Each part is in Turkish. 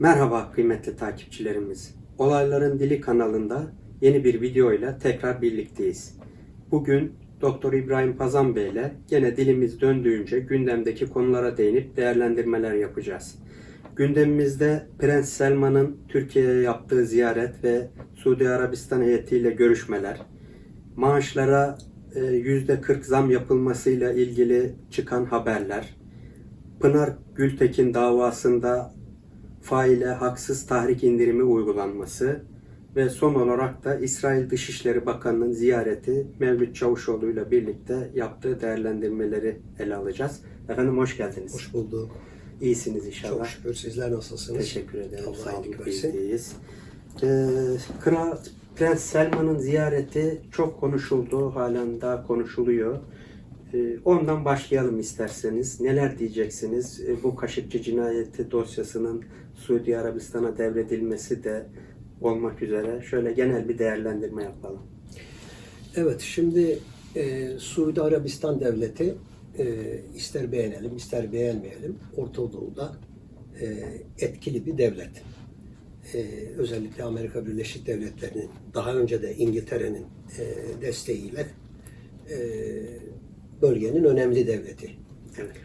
Merhaba kıymetli takipçilerimiz. Olayların Dili kanalında yeni bir videoyla tekrar birlikteyiz. Bugün Doktor İbrahim Pazan Bey ile gene dilimiz döndüğünce gündemdeki konulara değinip değerlendirmeler yapacağız. Gündemimizde Prens Selman'ın Türkiye'ye yaptığı ziyaret ve Suudi Arabistan heyetiyle görüşmeler, maaşlara e, %40 zam yapılmasıyla ilgili çıkan haberler, Pınar Gültekin davasında faile haksız tahrik indirimi uygulanması ve son olarak da İsrail Dışişleri Bakanı'nın ziyareti Mevlüt Çavuşoğlu ile birlikte yaptığı değerlendirmeleri ele alacağız. Efendim hoş geldiniz. Hoş bulduk. İyisiniz inşallah. Çok şükür sizler nasılsınız? Teşekkür ederim. Allah iyilik versin. iyiyiz. Ee, Kral Prens Selman'ın ziyareti çok konuşuldu. Halen daha konuşuluyor. Ee, ondan başlayalım isterseniz. Neler diyeceksiniz? Ee, bu Kaşıkçı cinayeti dosyasının Suudi Arabistan'a devredilmesi de olmak üzere şöyle genel bir değerlendirme yapalım. Evet, şimdi e, Suudi Arabistan Devleti e, ister beğenelim ister beğenmeyelim Orta Doğu'da e, etkili bir devlet. E, özellikle Amerika Birleşik Devletleri'nin daha önce de İngiltere'nin e, desteğiyle e, bölgenin önemli devleti. Evet.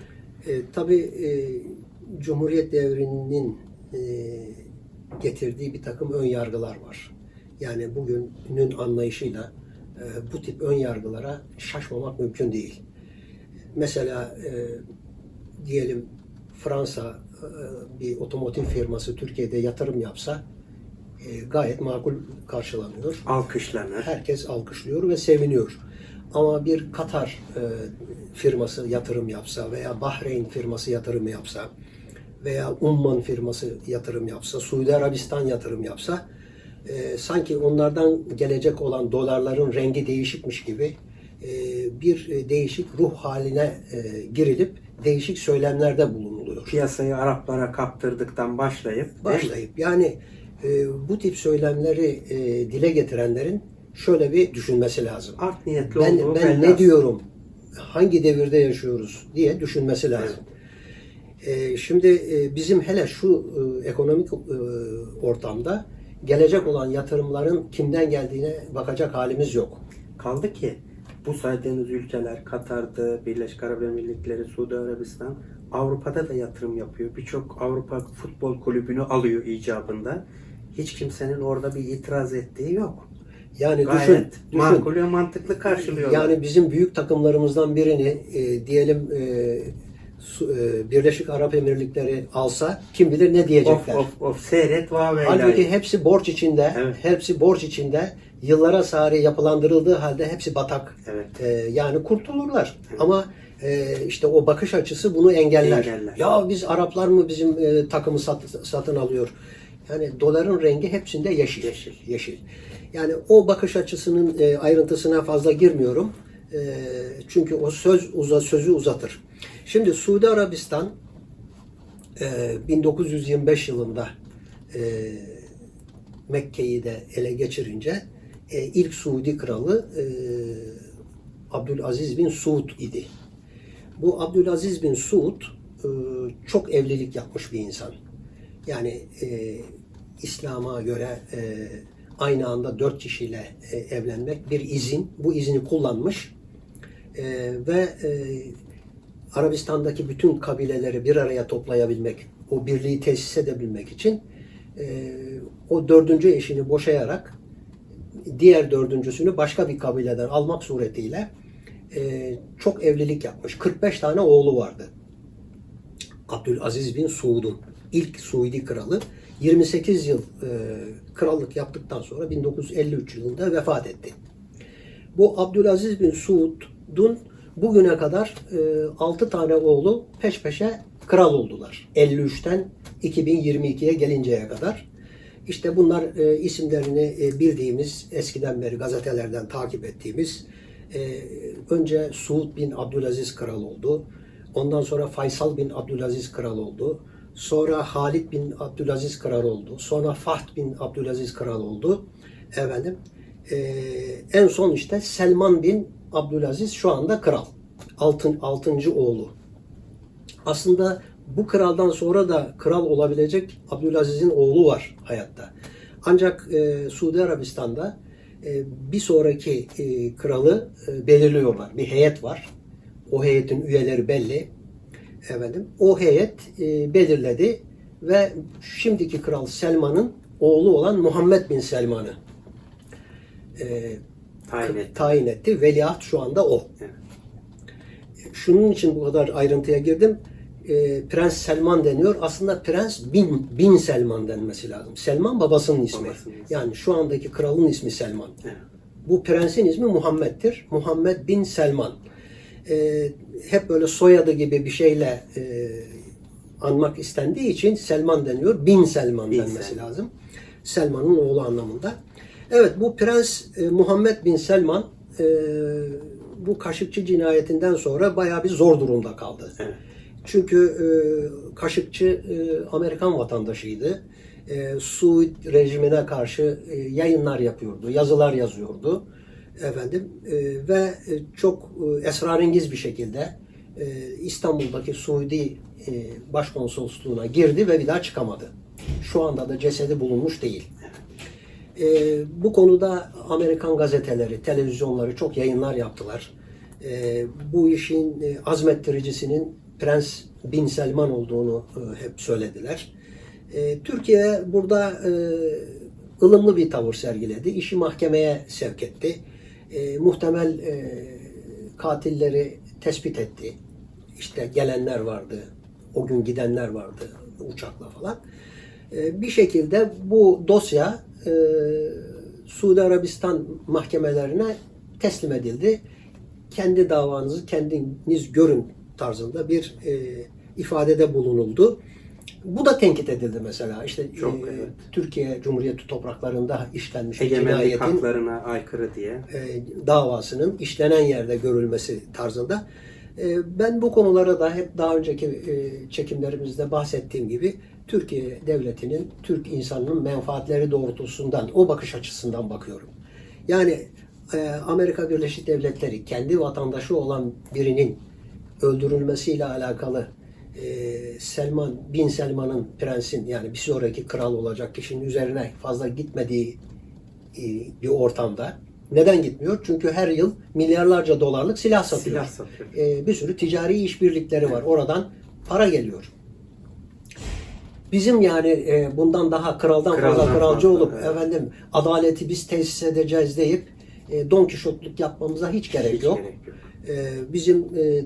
E, tabii e, Cumhuriyet devrinin e, getirdiği bir takım ön yargılar var. Yani bugünün anlayışıyla e, bu tip ön yargılara şaşmamak mümkün değil. Mesela e, diyelim Fransa e, bir otomotiv firması Türkiye'de yatırım yapsa e, gayet makul karşılanıyor Alkışlanır. herkes alkışlıyor ve seviniyor. Ama bir Katar e, firması yatırım yapsa veya Bahreyn firması yatırım yapsa veya Umman firması yatırım yapsa, Suudi Arabistan yatırım yapsa e, sanki onlardan gelecek olan dolarların rengi değişikmiş gibi e, bir e, değişik ruh haline e, girilip değişik söylemlerde bulunuluyor Piyasayı Araplara kaptırdıktan başlayıp başlayıp yani e, bu tip söylemleri e, dile getirenlerin şöyle bir düşünmesi lazım. art niyetli Ben ben ne aslında. diyorum? Hangi devirde yaşıyoruz diye düşünmesi lazım. E, şimdi e, bizim hele şu e, ekonomik e, ortamda gelecek olan yatırımların kimden geldiğine bakacak halimiz yok. Kaldı ki bu saydığınız ülkeler Katar'dı, Birleşik Arap Emirlikleri, Suudi Arabistan Avrupa'da da yatırım yapıyor. Birçok Avrupa futbol kulübünü alıyor icabında. Hiç kimsenin orada bir itiraz ettiği yok. Yani Gayet düşün, düşün. makul ve mantıklı karşılıyorlar. Yani bizim büyük takımlarımızdan birini e, diyelim e, Birleşik Arap Emirlikleri alsa kim bilir ne of diyecekler. of of seyret vay Halbuki hepsi borç içinde, Evet. hepsi borç içinde. Yıllara sari yapılandırıldığı halde hepsi batak. Evet. E, yani kurtulurlar. Ama e, işte o bakış açısı bunu engeller. Engeller. Ya biz Araplar mı bizim e, takımı sat- satın alıyor? Yani doların rengi hepsinde yeşil. Yeşil. Yeşil. Yani o bakış açısının e, ayrıntısına fazla girmiyorum. E, çünkü o söz uza, sözü uzatır. Şimdi Suudi Arabistan e, 1925 yılında e, Mekke'yi de ele geçirince e, ilk Suudi kralı e, Abdülaziz bin Suud idi. Bu Abdülaziz bin Suud e, çok evlilik yapmış bir insan. Yani e, İslam'a göre e, aynı anda dört kişiyle e, evlenmek bir izin. Bu izni kullanmış E, ve e, Arabistan'daki bütün kabileleri bir araya toplayabilmek, o birliği tesis edebilmek için e, o dördüncü eşini boşayarak diğer dördüncüsünü başka bir kabileden almak suretiyle e, çok evlilik yapmış. 45 tane oğlu vardı. Abdülaziz bin Suud'un ilk Suudi kralı 28 yıl e, krallık yaptıktan sonra 1953 yılında vefat etti. Bu Abdülaziz bin Suud'un bugüne kadar e, 6 tane oğlu peş peşe kral oldular. 53'ten 2022'ye gelinceye kadar. İşte bunlar e, isimlerini e, bildiğimiz, eskiden beri gazetelerden takip ettiğimiz e, önce Suud bin Abdülaziz kral oldu. Ondan sonra Faysal bin Abdülaziz kral oldu. Sonra Halid bin Abdülaziz kral oldu. Sonra Fahd bin Abdülaziz kral oldu. Efendim e, en son işte Selman bin Abdülaziz şu anda kral. Altın, altıncı oğlu. Aslında bu kraldan sonra da kral olabilecek Abdülaziz'in oğlu var hayatta. Ancak e, Suudi Arabistan'da e, bir sonraki e, kralı e, belirliyorlar. Bir heyet var. O heyetin üyeleri belli. Efendim, o heyet e, belirledi ve şimdiki kral Selman'ın oğlu olan Muhammed bin Selman'ı e, Tayin etti. tayin etti. Veliaht şu anda o. Evet. Şunun için bu kadar ayrıntıya girdim. E, Prens Selman deniyor. Aslında Prens bin, bin Selman denmesi lazım. Selman babasının ismi. Babasının ismi. Yani şu andaki kralın ismi Selman. Evet. Bu prensin ismi Muhammed'dir. Muhammed bin Selman. E, hep böyle soyadı gibi bir şeyle e, anmak istendiği için Selman deniyor. Bin Selman Bin denmesi Selman. lazım. Selman'ın oğlu anlamında. Evet bu Prens e, Muhammed bin Selman e, bu Kaşıkçı cinayetinden sonra bayağı bir zor durumda kaldı. Evet. Çünkü e, Kaşıkçı e, Amerikan vatandaşıydı. E, Suud rejimine karşı e, yayınlar yapıyordu, yazılar yazıyordu. Efendim e, ve e, çok e, esrarengiz bir şekilde e, İstanbul'daki Suudi e, başkonsolosluğuna girdi ve bir daha çıkamadı. Şu anda da cesedi bulunmuş değil. E, bu konuda Amerikan gazeteleri, televizyonları çok yayınlar yaptılar. E, bu işin e, azmettiricisinin Prens Bin Selman olduğunu e, hep söylediler. E, Türkiye burada e, ılımlı bir tavır sergiledi. İşi mahkemeye sevk etti. E, muhtemel e, katilleri tespit etti. İşte gelenler vardı, o gün gidenler vardı uçakla falan. E, bir şekilde bu dosya e, Suudi Arabistan mahkemelerine teslim edildi. Kendi davanızı kendiniz görün tarzında bir e, ifadede bulunuldu. Bu da tenkit edildi mesela. İşte Çok, e, evet. Türkiye Cumhuriyeti topraklarında işlenmiş Egemenlik cinayetin haklarına aykırı diye. e, davasının işlenen yerde görülmesi tarzında. E, ben bu konulara da hep daha önceki e, çekimlerimizde bahsettiğim gibi Türkiye devletinin, Türk insanının menfaatleri doğrultusundan, o bakış açısından bakıyorum. Yani e, Amerika Birleşik Devletleri kendi vatandaşı olan birinin öldürülmesiyle alakalı e, Selman bin Selman'ın prensin yani bir sonraki kral olacak kişinin üzerine fazla gitmediği e, bir ortamda. Neden gitmiyor? Çünkü her yıl milyarlarca dolarlık silah satıyor. Silah satıyor. E, bir sürü ticari işbirlikleri var. Oradan para geliyor. Bizim yani e, bundan daha kraldan, fazla kralcı olup evet. efendim adaleti biz tesis edeceğiz deyip e, Don Kişotluk yapmamıza hiç gerek Hiç yok. gerek yok. E, bizim e, e,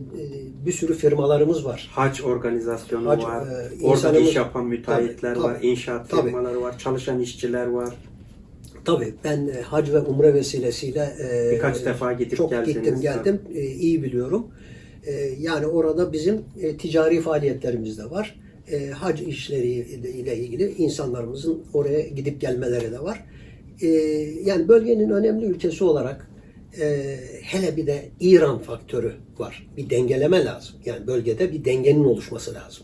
bir sürü firmalarımız var. Hac organizasyonu Hac, var. e, Orada iş yapan müteahhitler Tabii, var. tabii. inşaat Tabii. firmaları var. Çalışan işçiler var. Tabii ben e, hac ve umre vesilesiyle e, Birkaç defa gidip çok geldiniz, gittim geldim E, iyi biliyorum. E, yani orada bizim e, ticari faaliyetlerimiz de var. E, hac işleri ile ilgili insanlarımızın oraya gidip gelmeleri de var. E, yani bölgenin önemli ülkesi olarak e, hele bir de İran faktörü var. Bir dengeleme lazım. Yani bölgede bir dengenin oluşması lazım.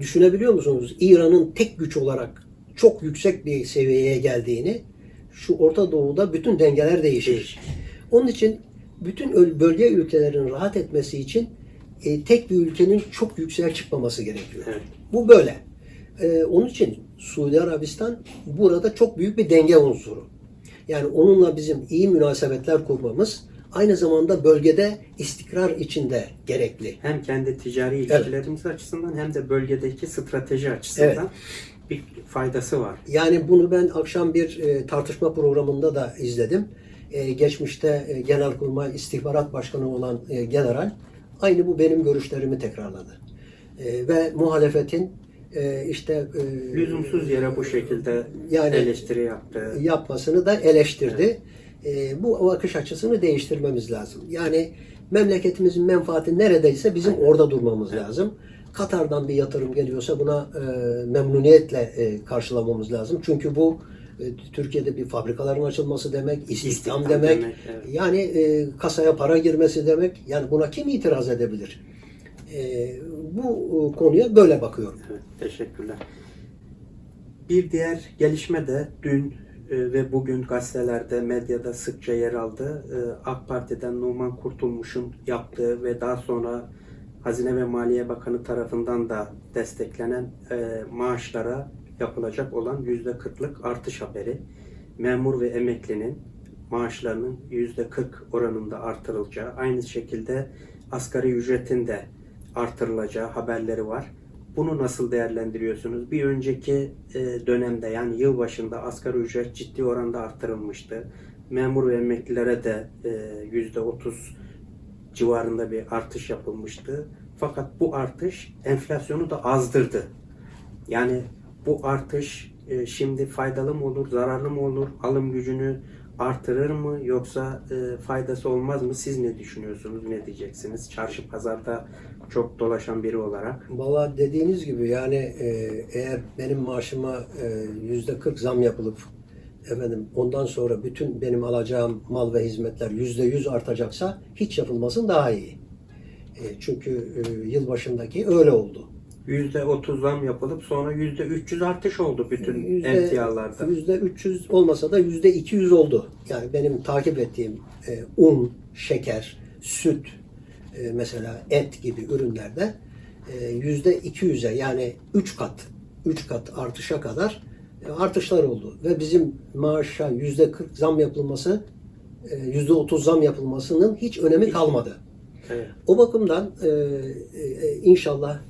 Düşünebiliyor musunuz? İran'ın tek güç olarak çok yüksek bir seviyeye geldiğini şu Orta Doğu'da bütün dengeler değişir. Onun için bütün öl- bölge ülkelerin rahat etmesi için e, tek bir ülkenin çok yükseğe çıkmaması gerekiyor. Evet. Bu böyle. E, onun için Suudi Arabistan burada çok büyük bir denge unsuru. Yani onunla bizim iyi münasebetler kurmamız aynı zamanda bölgede istikrar içinde gerekli. Hem kendi ticari ilişkilerimiz açısından hem de bölgedeki strateji açısından bir faydası var. Yani bunu ben akşam bir e, tartışma programında da izledim. E, geçmişte e, Genelkurmay İstihbarat Başkanı olan e, general aynı bu benim görüşlerimi tekrarladı. E, ve muhalefetin e, işte e, Lüzumsuz yere bu şekilde Yani- eleştiri yaptı. yapmasını da eleştirdi. E, bu bakış açısını değiştirmemiz lazım. Yani memleketimizin menfaati neredeyse bizim orada durmamız lazım. Katar'dan bir yatırım geliyorsa buna e, memnuniyetle e, karşılamamız lazım. Çünkü bu e, Türkiye'de bir fabrikaların açılması demek, istihdam, İstihdam demek. demek, evet. Yani e, kasaya para girmesi demek. Yani buna kim itiraz edebilir? E, bu e, konuya böyle bakıyorum. Evet, teşekkürler. Bir diğer gelişme de dün e, ve bugün gazetelerde, medyada sıkça yer aldı. E, AK Parti'den Numan Kurtulmuş'un yaptığı ve daha sonra Hazine ve Maliye Bakanı tarafından da desteklenen maaşlara yapılacak olan yüzde kırklık artış haberi. Memur ve emeklinin maaşlarının yüzde kırk oranında artırılacağı, aynı şekilde asgari ücretin de artırılacağı haberleri var. Bunu nasıl değerlendiriyorsunuz? Bir önceki e, dönemde yani yıl başında asgari ücret ciddi oranda artırılmıştı. Memur ve emeklilere de e, yüzde otuz civarında bir artış yapılmıştı. Fakat bu artış enflasyonu da azdırdı. Yani bu artış e, şimdi faydalı mı olur, zararlı mı olur, alım gücünü artırır mı yoksa e, faydası olmaz mı? Siz ne düşünüyorsunuz, ne diyeceksiniz? Çarşı pazarda çok dolaşan biri olarak. Valla dediğiniz gibi yani e, eğer benim maaşıma e, yüzde 40 zam yapılıp efendim ondan sonra bütün benim alacağım mal ve hizmetler yüzde yüz artacaksa hiç yapılmasın daha iyi. E, çünkü e, yılbaşındaki öyle oldu. Yüzde otuz zam yapılıp sonra yüzde 300 artış oldu bütün Yüzde, emtialarda. yüzde 300 olmasa da yüzde 200 oldu. Yani benim takip ettiğim e, un, şeker, süt, e, mesela et gibi ürünlerde e, yüzde 200'e yani 3 kat 3 kat artışa kadar e, artışlar oldu. Ve bizim maaşa yüzde 40 zam yapılması e, yüzde 30 zam yapılmasının hiç önemi kalmadı. Evet. O bakımdan e, e, inşallah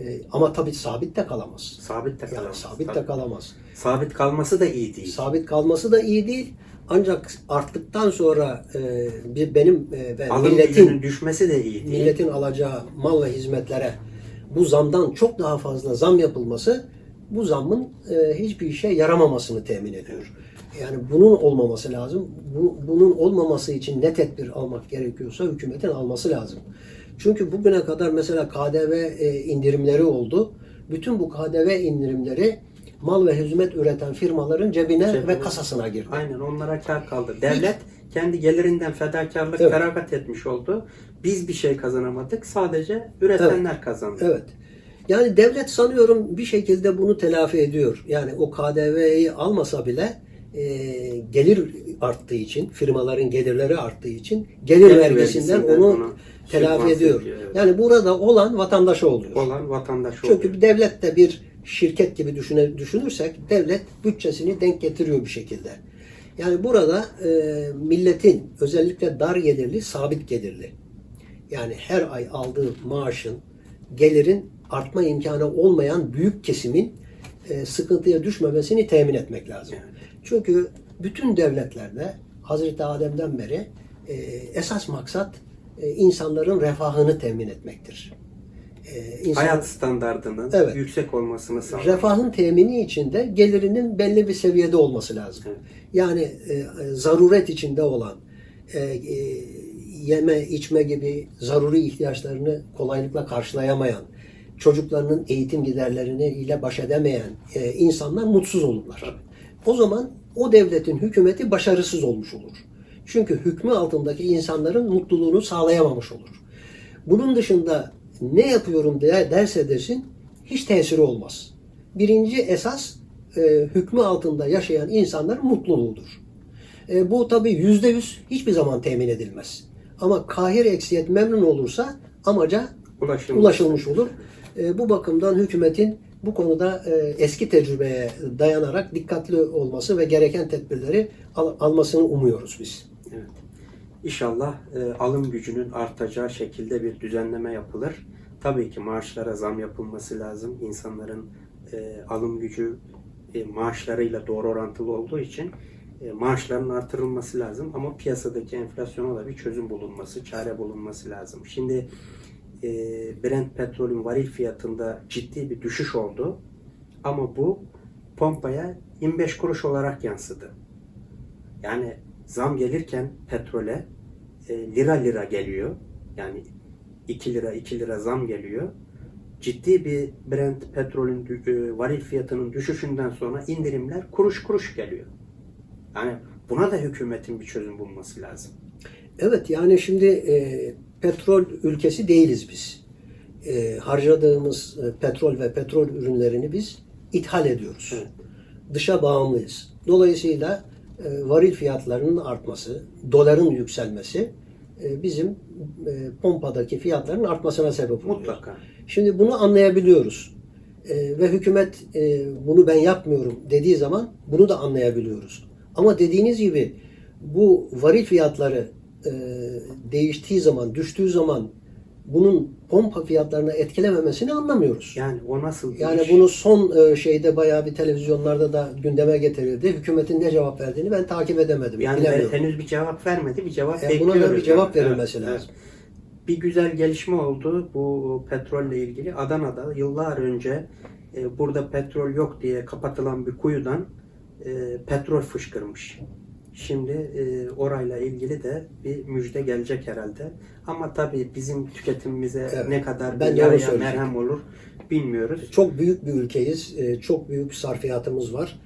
e, ama tabii sabit de kalamaz. Sabit de Yani kalamaz. sabit Tabii. de kalamaz. Sabit kalması da iyi değil. Sabit kalması da iyi değil. Ancak arttıktan sonra e, bir benim e, ve Alım milletin düşmesi de iyi değil. milletin alacağı mal ve hizmetlere bu zamdan çok daha fazla zam yapılması bu zammın e, hiçbir işe yaramamasını temin ediyor. Yani bunun olmaması lazım. Bu, bunun olmaması için ne tedbir almak gerekiyorsa hükümetin alması lazım. Çünkü bugüne kadar mesela KDV e, indirimleri oldu. Bütün bu KDV indirimleri mal ve hizmet üreten firmaların cebine, Cebine. ve kasasına girdi. Aynen onlara kar kaldı. Devlet kendi gelirinden fedakarlık, Evet. feragat etmiş oldu. Biz bir şey kazanamadık. Sadece üretenler kazandı. Evet. Yani devlet sanıyorum bir şekilde bunu telafi ediyor. Yani o KDV'yi almasa bile e, gelir arttığı için, firmaların gelirleri arttığı için gelir, Gelir vergisinden vergisinden onu onu telafi ediyor. ediyor, evet. Yani burada olan vatandaşa oluyor. Olan vatandaş Çünkü oluyor. bir devlet de bir şirket gibi düşüne, düşünürsek devlet bütçesini denk getiriyor bir şekilde. Yani burada e, milletin özellikle dar gelirli, sabit gelirli yani her ay aldığı maaşın, gelirin artma imkanı olmayan büyük kesimin e, sıkıntıya düşmemesini temin etmek lazım. Çünkü bütün devletlerde Hazreti Adem'den beri e, esas maksat e, insanların refahını temin etmektir. E, insan- Hayat standartının Evet. yüksek olmasını sağlamak. refahın temini içinde gelirinin belli bir seviyede olması lazım. Evet. Yani e, zaruret içinde olan e, e, yeme içme gibi zaruri ihtiyaçlarını kolaylıkla karşılayamayan, çocuklarının eğitim giderlerini ile baş edemeyen e, insanlar mutsuz olurlar. O zaman o devletin hükümeti başarısız olmuş olur. Çünkü hükmü altındaki insanların mutluluğunu sağlayamamış olur. Bunun dışında ne yapıyorum de- derse desin hiç tesiri olmaz. Birinci esas e, hükmü altında yaşayan insanların mutluluğudur. E, bu tabi yüzde yüz hiçbir zaman temin edilmez. Ama kahir eksiyet memnun olursa amaca Ulaşılmış. ulaşılmış olur. E, bu bakımdan hükümetin bu konuda e, eski tecrübeye dayanarak dikkatli olması ve gereken tedbirleri al- almasını umuyoruz biz. Evet. İnşallah e, alım gücünün artacağı şekilde bir düzenleme yapılır. Tabii ki maaşlara zam yapılması lazım. İnsanların e, alım gücü e, maaşlarıyla doğru orantılı olduğu için e, maaşların artırılması lazım. Ama piyasadaki enflasyona da bir çözüm bulunması, çare bulunması lazım. Şimdi e, Brent petrolün varil fiyatında ciddi bir düşüş oldu. Ama bu pompaya 25 kuruş olarak yansıdı. Yani zam gelirken petrole e, lira lira geliyor. Yani 2 lira 2 lira zam geliyor. Ciddi bir Brent petrolün e, varil fiyatının düşüşünden sonra indirimler kuruş kuruş geliyor. Yani buna da hükümetin bir çözüm bulması lazım. Evet yani şimdi e, petrol ülkesi değiliz biz. E, harcadığımız e, petrol ve petrol ürünlerini biz ithal ediyoruz. Evet. Dışa bağımlıyız. Dolayısıyla varil fiyatlarının artması, doların yükselmesi e, bizim e, pompadaki fiyatların artmasına sebep oluyor. Mutlaka. Şimdi bunu anlayabiliyoruz. E, ve hükümet e, bunu ben yapmıyorum dediği zaman bunu da anlayabiliyoruz. Ama dediğiniz gibi bu varil fiyatları e, değiştiği zaman, düştüğü zaman bunun pompa fiyatlarına etkilememesini anlamıyoruz. Yani o nasıl Yani iş? bunu son e, şeyde bayağı bir televizyonlarda da gündeme getirildi. Hükümetin ne cevap verdiğini ben takip edemedim. yani bilemiyorum. henüz bir cevap vermedi. Bir cevap Yani buna bekliyoruz. da bir cevap verilmesi Evet, lazım. evet. Bir güzel gelişme oldu bu petrolle ilgili. Adana'da yıllar önce e, burada petrol yok diye kapatılan bir kuyudan e, petrol fışkırmış. Şimdi e, orayla ilgili de bir müjde gelecek herhalde. Ama tabii bizim tüketimimize Evet. ne kadar Ben bir yaraya merhem olur bilmiyoruz. Çok büyük bir ülkeyiz. E, Çok büyük sarfiyatımız var.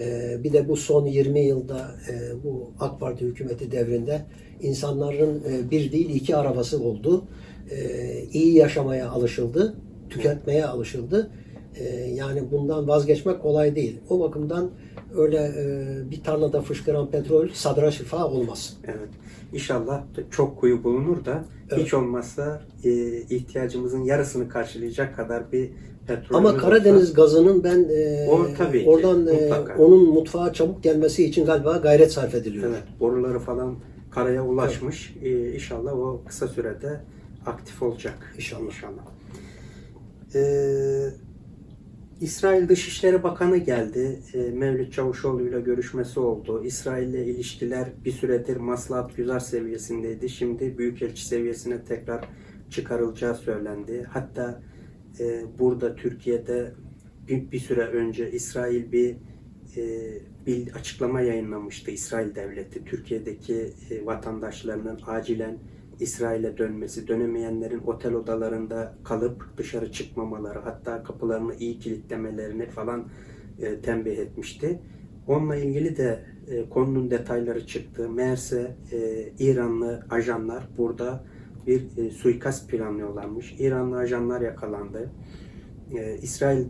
E, Bir de bu son 20 yılda e, bu AK Parti hükümeti devrinde insanların e, bir değil iki arabası oldu. E, İyi yaşamaya alışıldı. Tüketmeye alışıldı. E, Yani bundan vazgeçmek kolay değil. O bakımdan öyle e, bir tarlada fışkıran petrol sadra şifa olmaz. Evet. İnşallah çok kuyu bulunur da Evet. hiç olmazsa e, ihtiyacımızın yarısını karşılayacak kadar bir petrol. Ama Karadeniz gazının ben e, O tabii ki, oradan e, mutlaka. onun mutfağa çabuk gelmesi için galiba gayret sarf ediliyor. Evet, boruları falan karaya ulaşmış. Ee, inşallah o kısa sürede aktif olacak. İnşallah. İnşallah. Ee, İsrail Dışişleri Bakanı geldi. Ee, Mevlüt Çavuşoğlu ile görüşmesi oldu. İsrail ile ilişkiler bir süredir maslahat güzar seviyesindeydi. Şimdi büyükelçi seviyesine tekrar çıkarılacağı söylendi. Hatta e, burada Türkiye'de bir, bir süre önce İsrail bir e, bir açıklama yayınlamıştı İsrail devleti. Türkiye'deki e, vatandaşlarının acilen İsrail'e dönmesi, dönemeyenlerin otel odalarında kalıp dışarı çıkmamaları, hatta kapılarını iyi kilitlemelerini falan e, tembih etmişti. Onunla ilgili de e, konunun detayları çıktı. Meğerse e, İranlı ajanlar burada bir e, suikast planlıyorlarmış. İranlı ajanlar yakalandı. E, İsrail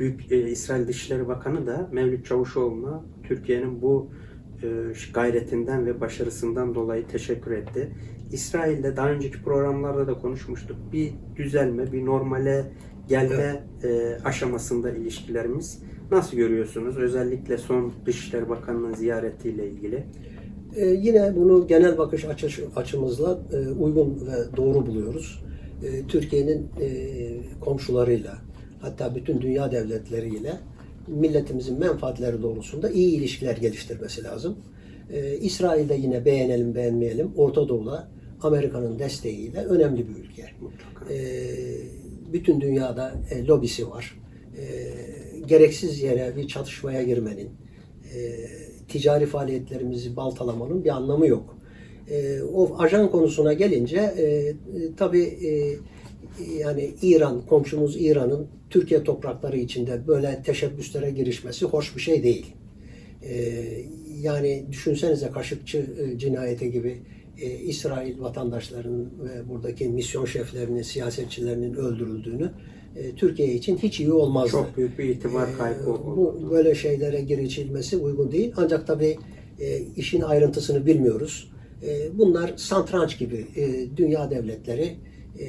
Büyük e, İsrail Dışişleri Bakanı da Mevlüt Çavuşoğlu'na Türkiye'nin bu e, gayretinden ve başarısından dolayı teşekkür etti. İsrail'de daha önceki programlarda da konuşmuştuk. Bir düzelme, bir normale gelme e, aşamasında ilişkilerimiz. Nasıl görüyorsunuz? Özellikle son Dışişleri Bakanı'nın ziyaretiyle ilgili. E, yine bunu genel bakış açı, açımızla e, uygun ve doğru buluyoruz. E, Türkiye'nin e, komşularıyla hatta bütün dünya devletleriyle milletimizin menfaatleri doğrultusunda iyi ilişkiler geliştirmesi lazım. E, İsrail'de yine beğenelim beğenmeyelim Orta Doğu'da Amerika'nın desteğiyle önemli bir ülke. Mutlaka. E, bütün dünyada e, lobisi var. E, gereksiz yere bir çatışmaya girmenin, e, ticari faaliyetlerimizi baltalamanın bir anlamı yok. E, o ajan konusuna gelince e, e, tabii e, yani İran, komşumuz İran'ın Türkiye toprakları içinde böyle teşebbüslere girişmesi hoş bir şey değil. E, yani düşünsenize Kaşıkçı e, cinayeti gibi e, İsrail vatandaşlarının ve buradaki misyon şeflerinin, siyasetçilerinin öldürüldüğünü e, Türkiye için hiç iyi olmazdı. Çok büyük bir itibar kaybı Ee, oldu. Bu böyle şeylere girişilmesi uygun değil. Ancak tabii e, işin ayrıntısını bilmiyoruz. E, bunlar santranç gibi e, dünya devletleri e,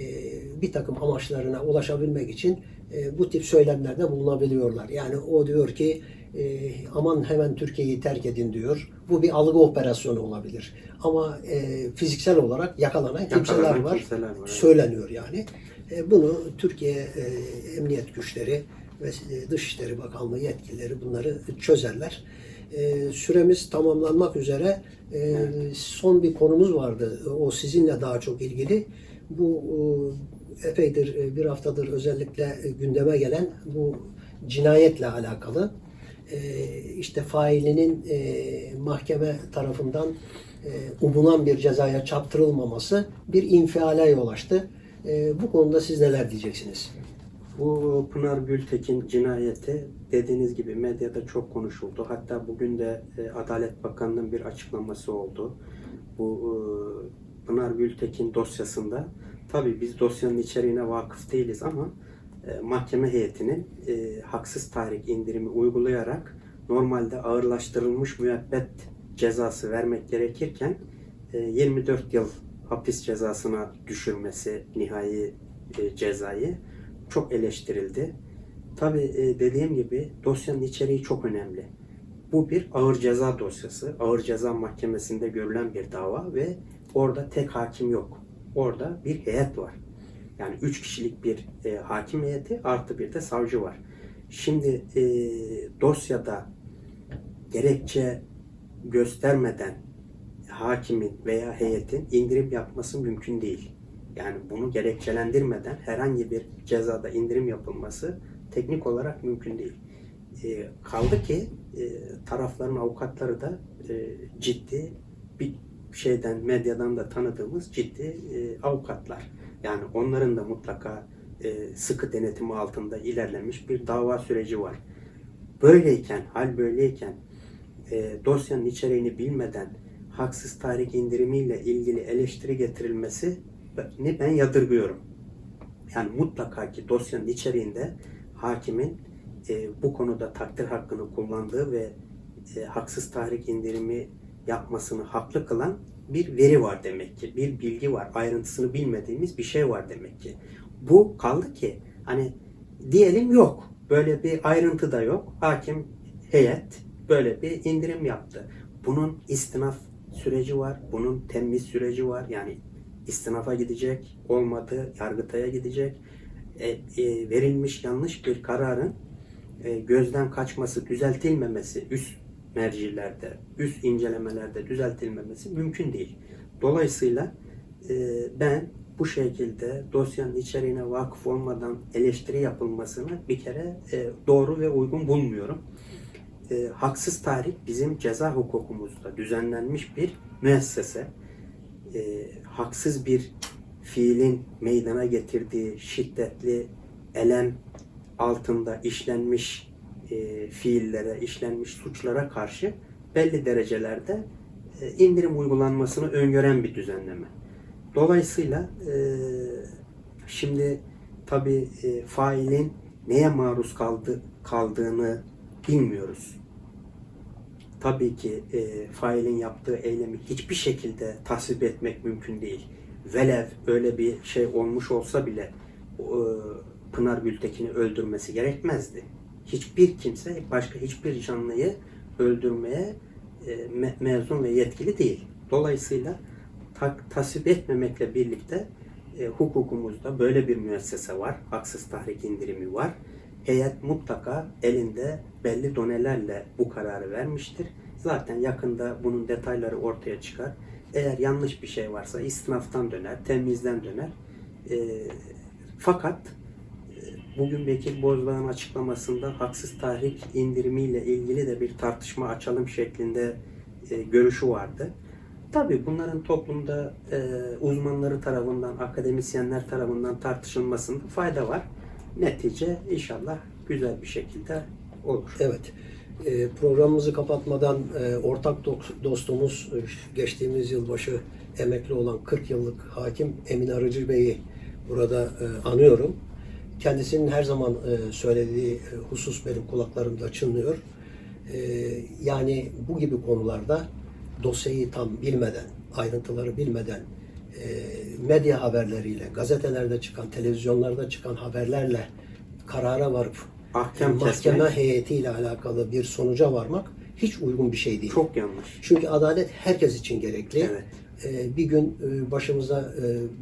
bir takım amaçlarına ulaşabilmek için e, bu tip söylemlerde bulunabiliyorlar. Yani o diyor ki e, aman hemen Türkiye'yi terk edin diyor. Bu bir algı operasyonu olabilir. Ama e, fiziksel olarak yakalanan kimseler Yakalanan var. kimseler var, evet. Söyleniyor yani. E, bunu Türkiye e, Emniyet Güçleri ve Dışişleri Bakanlığı yetkilileri bunları çözerler. E, süremiz tamamlanmak üzere e, son bir konumuz vardı. O sizinle daha çok ilgili. Bu e, epeydir e, bir haftadır özellikle e, gündeme gelen bu cinayetle alakalı. E, işte failinin mahkeme tarafından umulan bir cezaya çarptırılmaması bir infiale yol açtı. Bu konuda siz neler diyeceksiniz? Bu Pınar Gültekin cinayeti dediğiniz gibi medyada çok konuşuldu. Hatta bugün de Adalet Bakanı'nın bir açıklaması oldu. Bu Pınar Gültekin dosyasında tabii biz dosyanın içeriğine vakıf değiliz ama e, mahkeme heyetinin e, haksız tahrik indirimi uygulayarak normalde ağırlaştırılmış müebbet cezası vermek gerekirken e, 24 yıl hapis cezasına düşürmesi nihai e, cezayı çok eleştirildi. Tabi dediğim gibi dosyanın içeriği çok önemli. Bu bir ağır ceza dosyası. Ağır ceza mahkemesinde görülen bir dava ve orada tek hakim yok. Orada bir heyet var. Yani üç kişilik bir e, hakim heyeti artı bir de savcı var. Şimdi e, dosyada gerekçe göstermeden hakimin veya heyetin indirim yapması mümkün değil. Yani bunu gerekçelendirmeden herhangi bir cezada indirim yapılması teknik olarak mümkün değil. E, kaldı ki e, tarafların avukatları da e, ciddi bir şeyden medyadan da tanıdığımız ciddi e, avukatlar. Yani onların da mutlaka e, sıkı denetimi altında ilerlemiş bir dava süreci var. Böyleyken, hal böyleyken e, dosyanın içeriğini bilmeden haksız tahrik indirimiyle ilgili eleştiri getirilmesi ne ben yadırgıyorum. Yani mutlaka ki dosyanın içeriğinde hakimin e, bu konuda takdir hakkını kullandığı ve e, haksız tahrik indirimi yapmasını haklı kılan bir veri var demek ki. Bir bilgi var. Ayrıntısını bilmediğimiz bir şey var demek ki. Bu kaldı ki hani diyelim yok. Böyle bir ayrıntı da yok. Hakim heyet böyle bir indirim yaptı. Bunun istinaf süreci var. Bunun temiz süreci var. Yani istinafa gidecek. Olmadı. Yargıtay'a gidecek. E, e, verilmiş yanlış bir kararın e, gözden kaçması, düzeltilmemesi üst mercilerde, üst incelemelerde düzeltilmemesi mümkün değil. Dolayısıyla e, ben bu şekilde dosyanın içeriğine vakıf olmadan eleştiri yapılmasını bir kere e, doğru ve uygun bulmuyorum. E, haksız tahrik bizim ceza hukukumuzda düzenlenmiş bir müessese. E, haksız bir fiilin meydana getirdiği şiddetli elem altında işlenmiş e, fiillere, işlenmiş suçlara karşı belli derecelerde e, indirim uygulanmasını öngören bir düzenleme. Dolayısıyla e, şimdi tabi e, failin neye maruz kaldı, kaldığını bilmiyoruz. Tabii ki e, failin yaptığı eylemi hiçbir şekilde tasvip etmek mümkün değil. Velev öyle bir şey olmuş olsa bile e, Pınar Gültekin'i öldürmesi gerekmezdi. Hiçbir kimse başka hiçbir canlıyı öldürmeye e, me- mezun ve yetkili değil. Dolayısıyla tak, tasvip etmemekle birlikte e, hukukumuzda böyle bir müessese var. Haksız tahrik indirimi var. Heyet mutlaka elinde belli donelerle bu kararı vermiştir. Zaten yakında bunun detayları ortaya çıkar. Eğer yanlış bir şey varsa istinaftan döner, temizden döner. E, fakat bugün Bekir Bozdağ'ın açıklamasında haksız tahrik indirimiyle ilgili de bir tartışma açalım şeklinde e, görüşü vardı. Tabii bunların toplumda e, uzmanları tarafından, akademisyenler tarafından tartışılmasında fayda var. Netice inşallah güzel bir şekilde olur. Evet. E, programımızı kapatmadan e, ortak dostumuz e, geçtiğimiz yılbaşı emekli olan 40 yıllık hakim Emin Arıcı Bey'i burada e, anıyorum. Kendisinin her zaman e, söylediği e, husus benim kulaklarımda çınlıyor. E, yani bu gibi konularda dosyayı tam bilmeden, ayrıntıları bilmeden e, medya haberleriyle, gazetelerde çıkan, televizyonlarda çıkan haberlerle karara varıp Ahkam mahkeme kesmek heyetiyle alakalı bir sonuca varmak hiç uygun bir şey değil. çok yanlış. Çünkü adalet herkes için gerekli. Evet. Ee, bir gün başımıza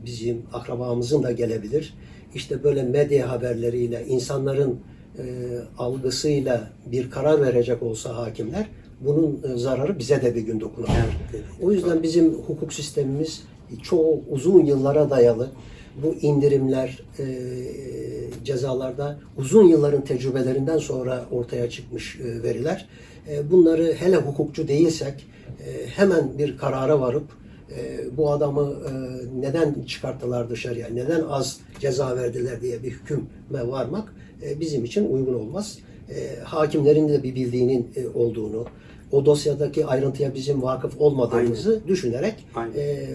bizim akrabamızın da gelebilir. İşte böyle medya haberleriyle insanların e, algısıyla bir karar verecek olsa hakimler bunun e, zararı bize de bir gün dokunabilir. Evet. O yüzden bizim hukuk sistemimiz çoğu uzun yıllara dayalı. Bu indirimler, e, cezalarda uzun yılların tecrübelerinden sonra ortaya çıkmış e, veriler. E, bunları hele hukukçu değilsek e, hemen bir karara varıp e, bu adamı e, neden çıkarttılar dışarıya, neden az ceza verdiler diye bir hüküme varmak e, bizim için uygun olmaz. E, hakimlerin de bir bildiğinin e, olduğunu, o dosyadaki ayrıntıya bizim vakıf olmadığımızı düşünerek Aynen. e,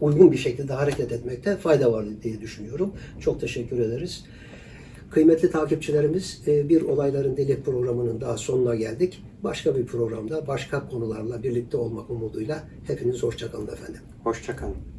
uygun bir şekilde hareket etmekte fayda var diye düşünüyorum. Çok teşekkür ederiz. Kıymetli takipçilerimiz e, bir Olayların Dili programının daha sonuna geldik. Başka bir programda başka konularla birlikte olmak umuduyla hepiniz hoşçakalın efendim. Hoşçakalın.